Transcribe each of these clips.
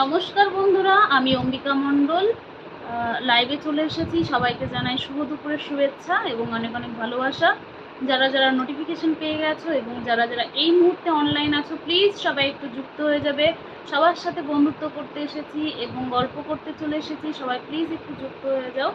নমস্কার বন্ধুরা, আমি অম্বিকা মণ্ডল। লাইভে চলে এসেছি। সবাইকে জানাই শুভ দুপুরের শুভেচ্ছা এবং অনেক অনেক ভালোবাসা। যারা যারা নোটিফিকেশন পেয়ে গেছো এবং যারা যারা এই মুহূর্তে অনলাইন আছো প্লিজ সবাই একটু যুক্ত হয়ে যাবে। সবার সাথে বন্ধুত্ব করতে এসেছি এবং গল্প করতে চলে এসেছি। সবাই প্লিজ একটু যুক্ত হয়ে যাও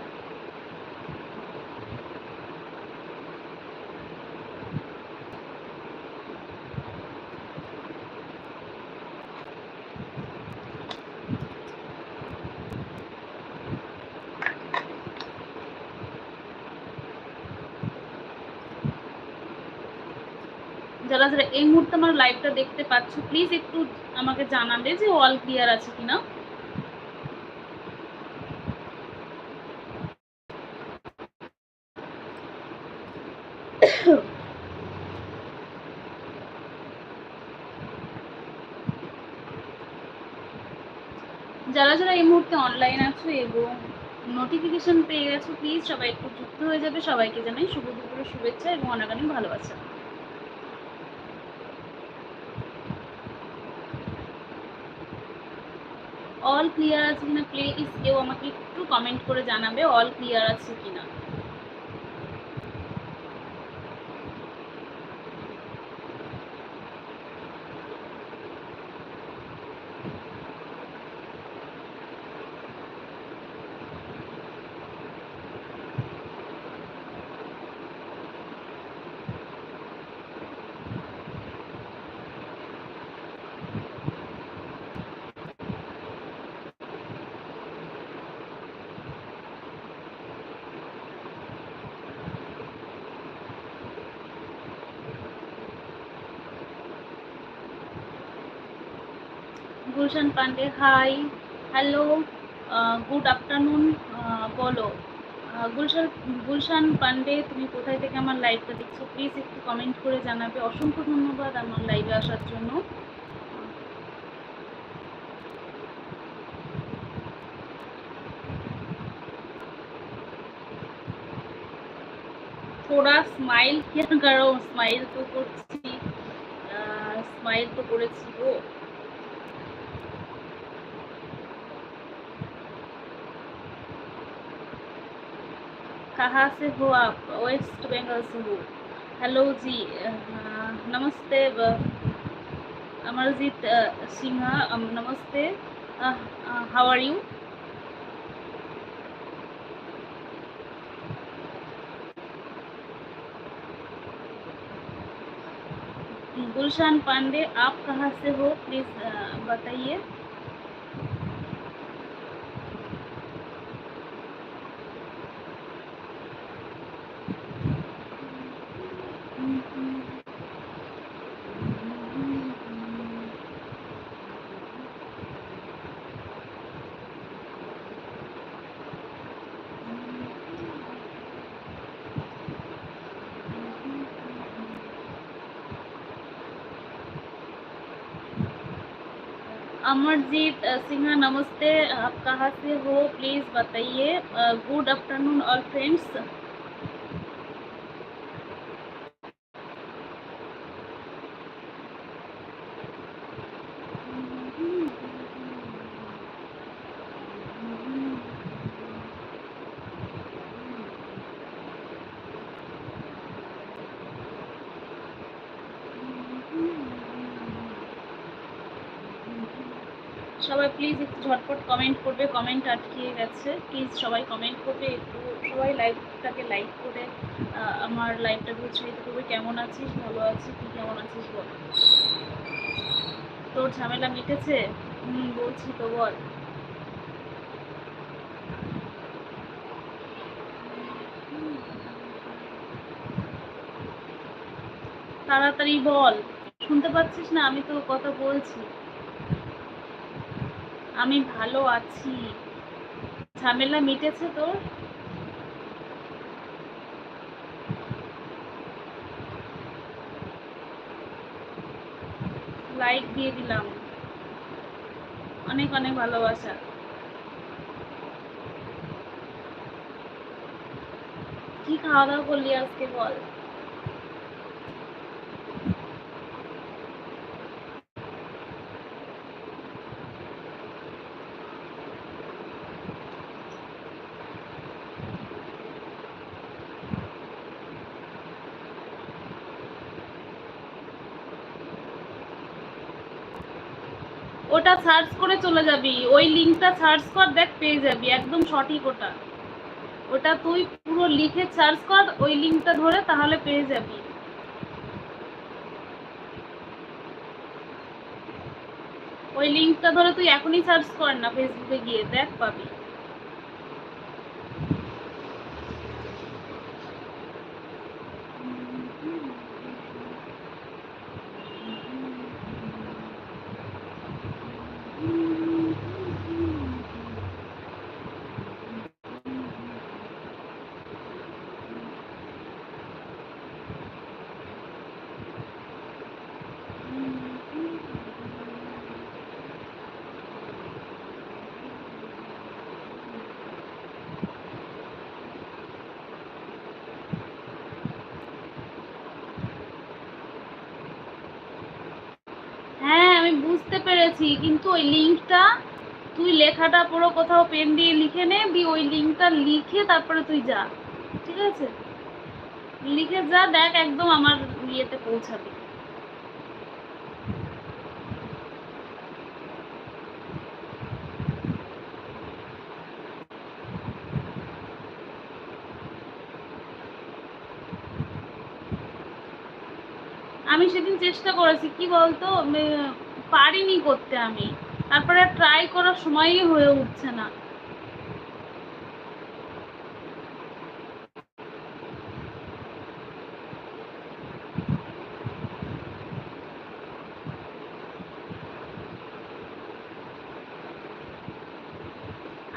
যারা যারা এই মুহূর্তে আমার লাইভটা দেখতে পাচ্ছ প্লিজ একটু আমাকে জানাবে যে অল ক্লিয়ার আছে কিনা। যারা যারা এই মুহূর্তে অনলাইন আছো এবং নোটিফিকেশন পেয়ে গেছো প্লিজ সবাই একটু যুক্ত হয়ে যাবে। সবাইকে জানাই শুভ দুপুরের শুভেচ্ছা এবং অনেক ভালোবাসা। অল ক্লিয়ার আছে কিনা প্লিজ কেউ আমাকে একটু কমেন্ট করে জানাবে অল ক্লিয়ার আছে কিনা। Gulshan Pandey hi hello good afternoon বলো আহ, গুলশান গুলশান পান্ডে তুমি কোথায় থেকে আমার লাইভটা দেখছো প্লিজ একটু কমেন্ট করে জানাবে অসংখ্য ধন্যবাদ আমার লাইভে আসার জন্য थोड़ा स्माइल क्या करो स्माइल तो করছি স্মাইল তো করেছি कहाँ से हो आप? वेस्ट बंगाल से हो। हेलो जी नमस्ते अमरजीत सिंह नमस्ते how are you Gulshan Pandey, आप कहाँ से हो? प्लीज़ बताइए। अमरजीत सिंह सिन्हा नमस्ते। आप कहाँ से हो? प्लीज़ बताइए। Good afternoon all friends. সবাই প্লিজ একটু ঝটপট কমেন্ট করবে কমেন্ট আটকিয়ে গেছে। প্লিজ সবাই কমেন্ট করবে, একটু সবাই লাইভটাকে লাইক করে আমার লাইভটাকে উৎসাহিত করবে কেমন আছিস? ভালো আছিস? তুই কেমন আছিস বল? তোর ঝামেলা মিটেছে? হুম, বলছি তো বল। তাড়াতাড়ি বল। শুনতে পাচ্ছিস না? আমি তো কথা বলছি। আমি ভালো আছি। ঝামেলা মিটেছে তোর? লাইক দিয়ে দিলাম। অনেক অনেক ভালোবাসা। কি খাওয়া দাওয়া করলি আজকে বল ওটা সার্চ করে চলে যাবি। ওই লিঙ্কটা সার্চ কর, দেখ পেয়ে যাবি। একদম সঠিক ওটা। ওটা তুই পুরো লিখে সার্চ কর, ওই লিঙ্কটা ধরে তাহলে পেয়ে যাবি। ওই লিঙ্কটা ধরে তুই এখনই সার্চ কর না ফেসবুকে গিয়ে, দেখ পাবি হ্যাঁ আমি বুঝতে কিন্তু ওই লিঙ্কটা তুই লেখাটা পুরো কোথাও পেন দিয়ে লিখে নে দিয়ে ওই লিঙ্কটা লিখে তারপরে তুই যা, ঠিক আছে? লিখে যা, দেখ একদম আমার ইয়েতে পৌঁছাবি। আমি সেদিন চেষ্টা করেছি, কি বলতো পারিনি করতে আমি। তারপরে ট্রাই করার সময়ই হয়ে উঠছে না।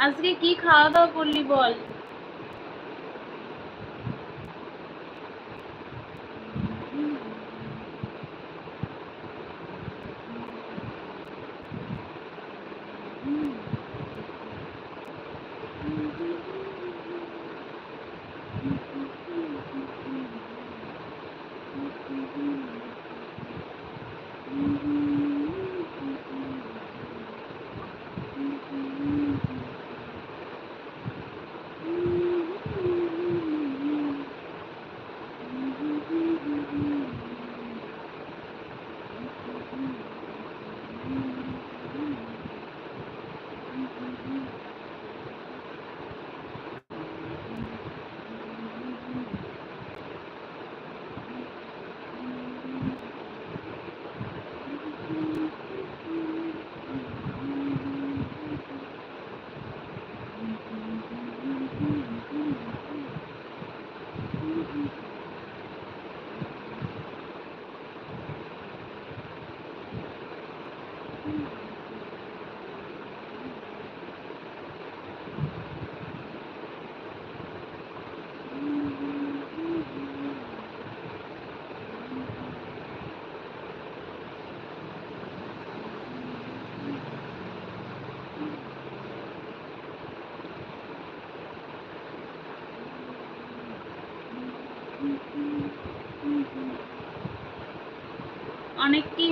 আজকে কি খাওয়া দাওয়া করলি বল? Mm-hmm. mm-hmm. mm-hmm. mm-hmm.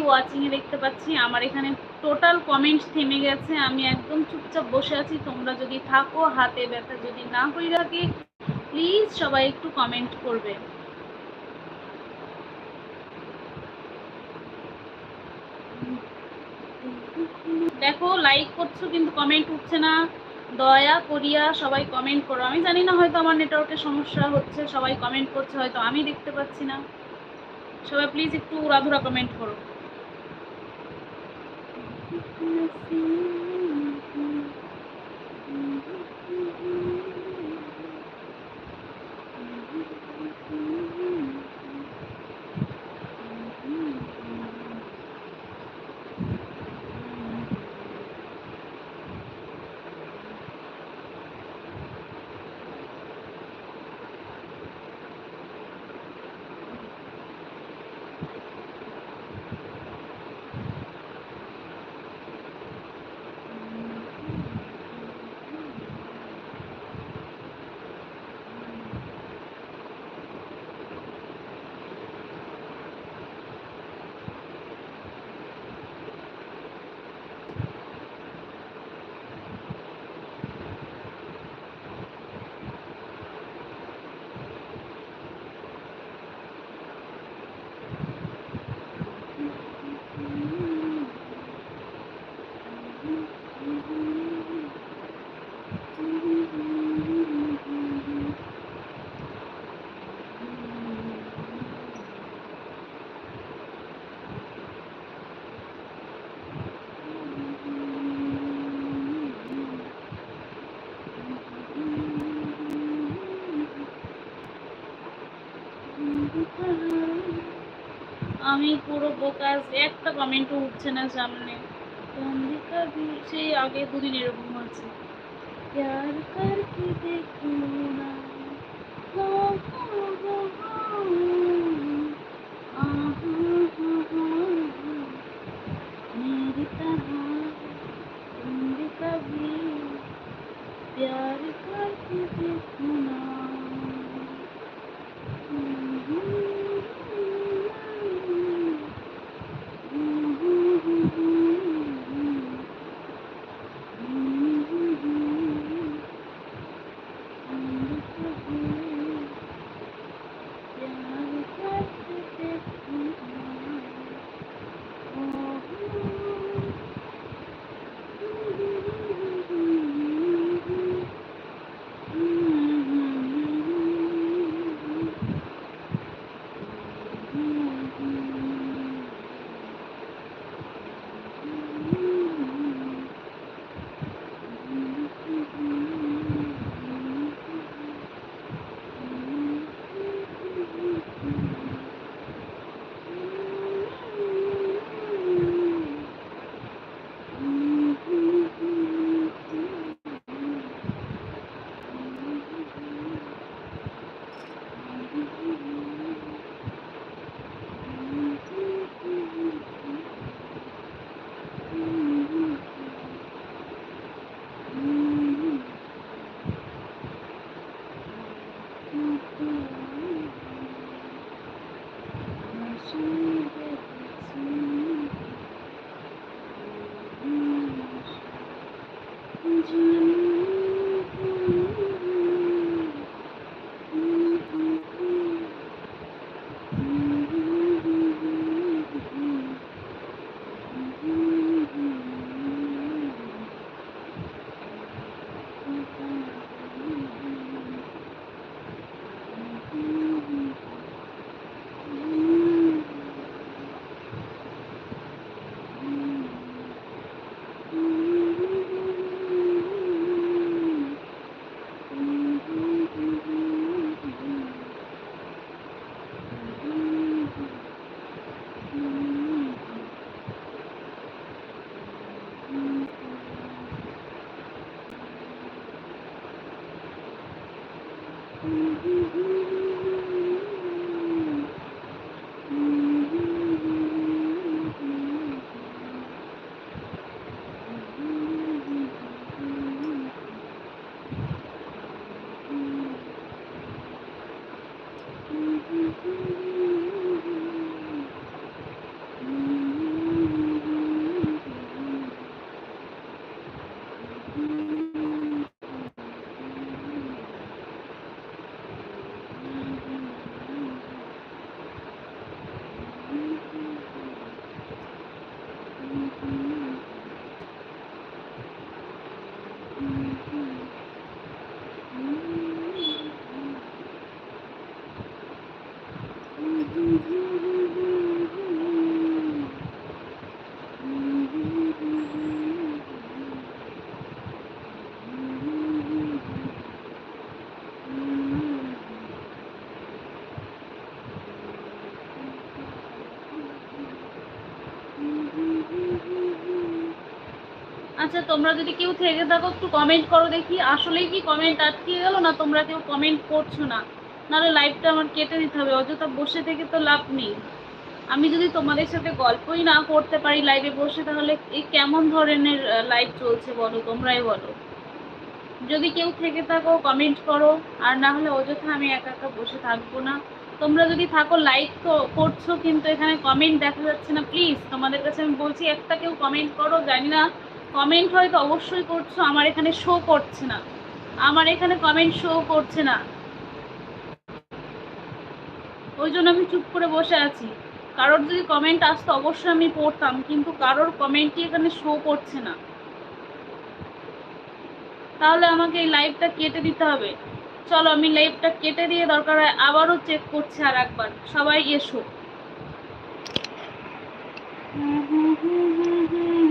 Watching a দেখতে পাচ্ছি। আমার এখানে টোটাল কমেন্ট থেমে গেছে। আমি একদম চুপচাপ বসে আছি। তোমরা যদি থাকো, হাতে ব্যথা যদি না হয়ে থাকে প্লিজ সবাই একটু কমেন্ট করবে। দেখো লাইক করছ কিন্তু কমেন্ট উঠছে না। দয়া করিয়া সবাই কমেন্ট করো। আমি জানি না হয়তো আমার নেটওয়ার্কের সমস্যা হচ্ছে। সবাই কমেন্ট করছে, হয়তো আমি দেখতে পাচ্ছি না। সবাই প্লিজ একটু উড়াধুরা কমেন্ট করো। miss see. আমি পুরো বোকাস, একটা কমেন্টও উঠছে না সামনে। দি- সেই আগে দুদিন এরকম হয়েছে। কি দেখো না আচ্ছা তোমরা যদি কেউ থেকে থাকো, একটু কমেন্ট করো দেখি। আসলেই কি কমেন্ট আটকে গেল না তোমরা কেউ কমেন্ট করছ না? নাহলে লাইভটা আমার কেটে দিতে হবে। অযথা বসে থেকে তো লাভ নেই। আমি যদি তোমাদের সাথে গল্পই না করতে পারি লাইভে বসে, তাহলে এই কেমন ধরনের লাইভ চলছে বলো? তোমরাই বলো। যদি কেউ থেকে থাকো কমেন্ট করো। আর না হলে অযথা আমি একা একা বসে থাকব না। তোমরা যদি থাকো লাইক তো করছ, কিন্তু এখানে কমেন্ট দেখা যাচ্ছে না। প্লিজ তোমাদের কাছে আমি বলছি, একটা কেউ কমেন্ট করো, জানি না কমেন্ট হয়তো অবশ্যই করছ, আমার এখানে শো করছে না। আমার এখানে কমেন্ট শো করছে না। ওই জন্য আমি চুপ করে বসে আছি। কারোর যদি কমেন্ট আসতো অবশ্যই আমি পড়তাম, কিন্তু কারোর কমেন্টই এখানে শো করছে না। তাহলে আমাকে এই লাইভটা কেটে দিতে হবে। চলো আমি লাইভটা কেটে দিয়ে দরকার হয় আবারও চেক করছি আর একবার। সবাই এসো। হুম হুম হুম হুম